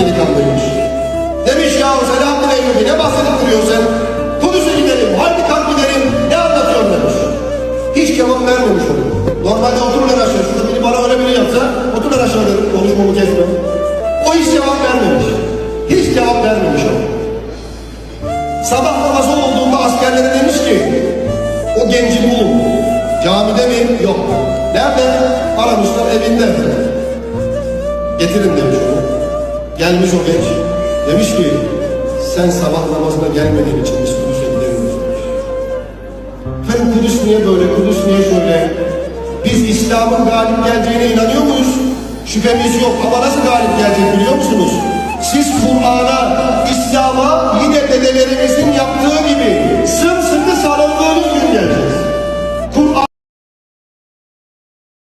delikanlıymış. Demiş ya Selahattin Eyyubi ne bahsedip duruyorsun? Kudüs'e gidelim, hadi kalk gidelim, ne anlatıyorsun demiş. Hiç cevap vermemiş onu. Normalde oturur lan aşağı, şurada biri bana öyle biri yapsa, otur lan aşağı konuşmamı kesme. O hiç cevap vermemiş. Hiç cevap vermemiş o. Sabah namazı olduğunda askerlere demiş ki, o genci bulun. Camide mi? Yok. Nerede? Aramışlar evinde. Getirin demiş. Gelmiş o genç. Demiş ki, sen sabah namazına gelmediğin için biz Kudüs'e gidemiyoruz. Efendim Kudüs niye böyle, Kudüs niye şöyle? Biz İslam'ın galip geleceğine inanıyor muyuz? Şüphemiz yok ama nasıl galip gelecek biliyor musunuz?